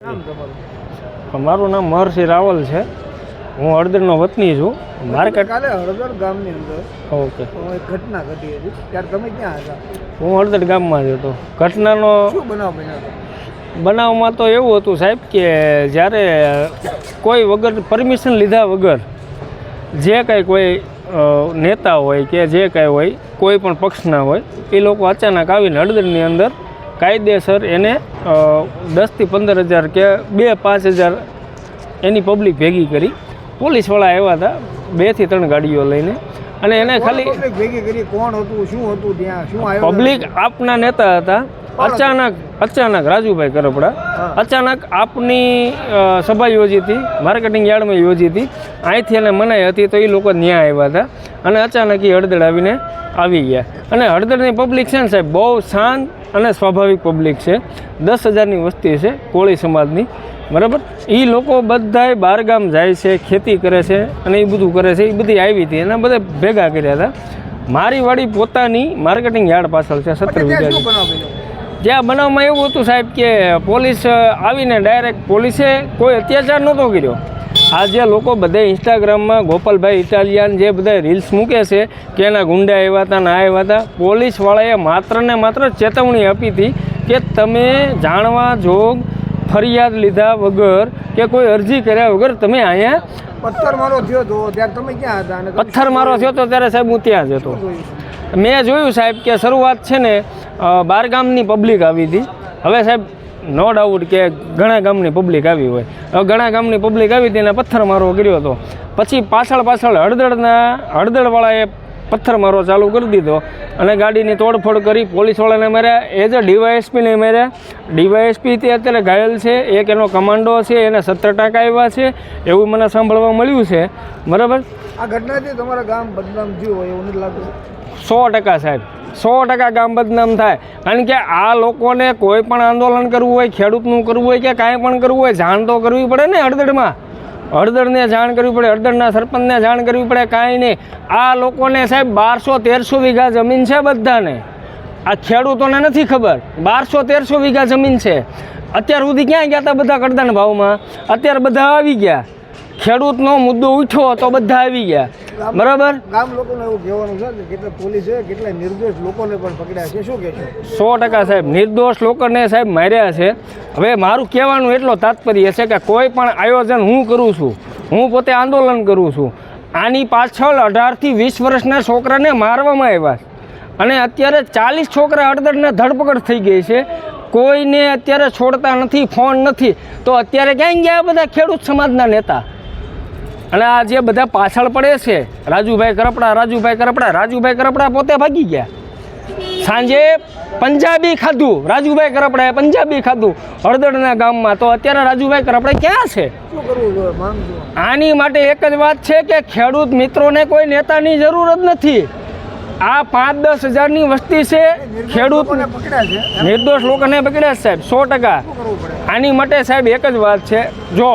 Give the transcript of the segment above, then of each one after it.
મારું નામ મહર્ષિ રાવલ છે. હું હળદરનો વતની છું. માર્કેટ કાલે હળદર ગામની અંદર ઓકે. એક ઘટના ઘટી હતી. ત્યારે તમે ક્યાં હતા? હું હળદર ગામમાં જ હતો. ઘટનાનો શું બનાવ બન્યો બનાવમાં તો એવું હતું સાહેબ કે જ્યારે કોઈ વગર પરમિશન લીધા વગર જે કાંઈ કોઈ નેતા હોય કે જે કાંઈ હોય કોઈ પણ પક્ષના હોય એ લોકો અચાનક આવીને હળદરની અંદર કાયદેસર એને દસથી પંદર હજાર કે બે પાંચ હજાર એની પબ્લિક ભેગી કરી. પોલીસવાળા આવ્યા હતા બેથી ત્રણ ગાડીઓ લઈને. અને એને ખાલી ભેગી કરી? કોણ હતું? શું હતું ત્યાં? શું પબ્લિક આપના નેતા હતા. અચાનક અચાનક રાજુભાઈ કરપડા. અચાનક આપની સભા યોજી હતી માર્કેટિંગ યાર્ડમાં યોજી હતી. અહીંથી એને મનાઈ હતી તો એ લોકો ન્યા આવ્યા હતા. અને અચાનક એ હળદર આવીને આવી ગયા. અને હળદરની પબ્લિક છે ને સાહેબ? બહુ શાંત અને સ્વાભાવિક પબ્લિક છે. દસ હજારની વસ્તી છે કોળી સમાજની. બરાબર? એ લોકો બધાય બહારગામ જાય છે ખેતી કરે છે અને એ બધું કરે છે. એ બધી આવી હતી. એના બધા ભેગા કર્યા હતા. મારી વાડી પોતાની માર્કેટિંગ યાર્ડ પાછળ છે સત્તર બન્યો જ્યાં બનાવમાં એવું હતું સાહેબ કે પોલીસ આવીને ડાયરેક્ટ પોલીસે કોઈ અત્યાચાર નહોતો કર્યો. આ જે લોકો બધા ઇન્સ્ટાગ્રામમાં ગોપાલભાઈ ઇટાલિયન જે બધા રીલ્સ મૂકે છે કે એના ગુંડા આવ્યા હતા ના આવ્યા હતા પોલીસવાળાએ માત્ર ને માત્ર ચેતવણી આપી હતી કે તમે જાણવા જોગ ફરિયાદ લીધા વગર કે કોઈ અરજી કર્યા વગર તમે અહીંયા પથ્થર મારો થયો હતો ત્યારે તમે ક્યાં હતા પથ્થર મારો થયો તો ત્યારે સાહેબ હું ત્યાં જ હતો. મેં જોયું સાહેબ કે શરૂઆત છે ને બારગામની પબ્લિક આવી હતી. હવે સાહેબ નો ડાઉટ કે ઘણા ગામની પબ્લિક આવી હોય. હવે ઘણા ગામની પબ્લિક આવી હતી એને પથ્થર મારો કર્યો હતો. પછી પાછળ પાછળ હળદળના હળદળવાળાએ પથ્થર મારો ચાલુ કરી દીધો અને ગાડીની તોડફોડ કરી પોલીસવાળાને માર્યા. એઝ અ ડીવાયએસપીને માર્યા. ડીવાયએસપી તે અત્યારે ઘાયલ છે એક એનો કમાન્ડો છે એને સત્તર ટાંકા આવ્યા છે એવું મને સાંભળવા મળ્યું છે. બરાબર? આ ઘટનાથી તમારા ગામ બદનામ થયું હોય એવું નથી લાગતું? સો ટકા સાહેબ. સો ટકા ગામ બદનામ થાય. કારણ કે આ લોકોને કોઈ પણ આંદોલન કરવું હોય ખેડૂતનું કરવું હોય કે કાંઈ પણ કરવું હોય જાણ તો કરવી પડે ને હળદરમાં હળદરને જાણ કરવી પડે, હળદરના સરપંચને જાણ કરવી પડે, કાંઈ નહીં. આ લોકોને સાહેબ બારસો તેરસો વીઘા જમીન છે બધાને. આ ખેડૂતોને નથી ખબર. બારસો તેરસો વીઘા જમીન છે. અત્યાર સુધી ક્યાં ગયા હતા બધા કડદાના ભાવમાં? અત્યારે બધા આવી ગયા. ખેડૂતનો મુદ્દો ઉઠ્યો તો બધા આવી ગયા. બરાબર? ગામ લોકોને એવું કહેવાનું છે કે કેટલા પોલીસે કેટલા નિર્દોષ લોકોને પણ પકડ્યા છે. શું કહેશો? સો ટકા સાહેબ નિર્દોષ લોકોને સાહેબ માર્યા છે. હવે મારું કહેવાનું એટલો તાત્પર્ય છે કે કોઈ પણ આયોજન હું કરું છું હું પોતે આંદોલન કરું છું આની પાછળ અઢારથી વીસ વર્ષના છોકરાને મારવામાં આવ્યા અને અત્યારે ચાલીસ છોકરા હળદરને ધરપકડ થઈ ગઈ છે. કોઈને અત્યારે છોડતા નથી ફોન નથી. તો અત્યારે ક્યાંય ગયા બધા ખેડૂત સમાજના નેતા? અને આ જે બધા પાછળ પડે છે રાજુભાઈ કરપડા રાજુભાઈ કરપડા રાજુભાઈ કરપડા પોતે ભાગી ગયા. સાંજે પંજાબી ખાધું રાજુભાઈ કરપડાએ પંજાબી ખાધું. હળદરના ગામમાં તો અત્યારે રાજુભાઈ કરપડા ક્યાં છે? આની માટે એક જ વાત છે કે ખેડૂત મિત્રોને કોઈ નેતાની જરૂર જ નથી. આ પાંચ દસ હજારની વસ્તી છે ખેડૂત નિર્દોષ લોકોને પકડ્યા સાહેબ સો ટકા. આની માટે સાહેબ એક જ વાત છે જો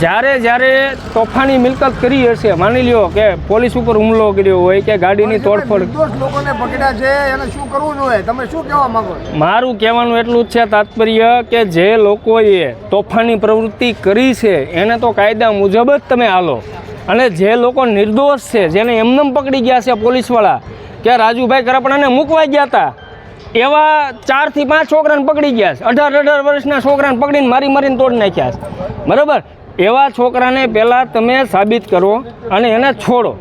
જ્યારે જ્યારે તોફાની મિલકત કરી હશે માની લ્યો કે પોલીસ ઉપર હુમલો કર્યો હોય કે ગાડીની તોડફોડ લોકોને પકડ્યા છે એને શું કરવું જોઈએ? તમે શું કહેવા માંગો મારું કહેવાનું એટલું જ છે તાત્પર્ય કે જે લોકોએ તોફાની પ્રવૃત્તિ કરી છે એને તો કાયદા મુજબ જ તમે હાલો. અને જે લોકો નિર્દોષ છે જેને એમનેમ પકડી ગયા છે પોલીસવાળા કે રાજુભાઈ કરપડાને મૂકવા ગયા હતા એવા ચારથી પાંચ છોકરાને પકડી ગયા છે. અઢાર અઢાર વર્ષના છોકરાને પકડીને મારી મારીને તોડી નાખ્યા છે. બરાબર? એવા છોકરાને પહેલાં તમે સાબિત કરો અને એને છોડો.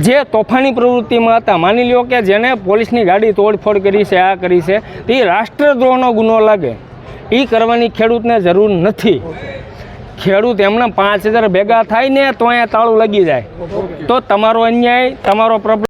જે તોફાની પ્રવૃત્તિમાં હતા, માની લ્યો કે જેને પોલીસની ગાડી તોડફોડ કરી છે, આ કરી છે, તે રાષ્ટ્રદ્રોહનો ગુનો લાગે. એ કરવાની ખેડૂતને જરૂર નથી. ખેડૂત એમના પાંચ હજાર ભેગા થાય ને તો અહીંયા તાળું લગી જાય. તો તમારો અન્યાય, તમારો પ્રોબ્લેમ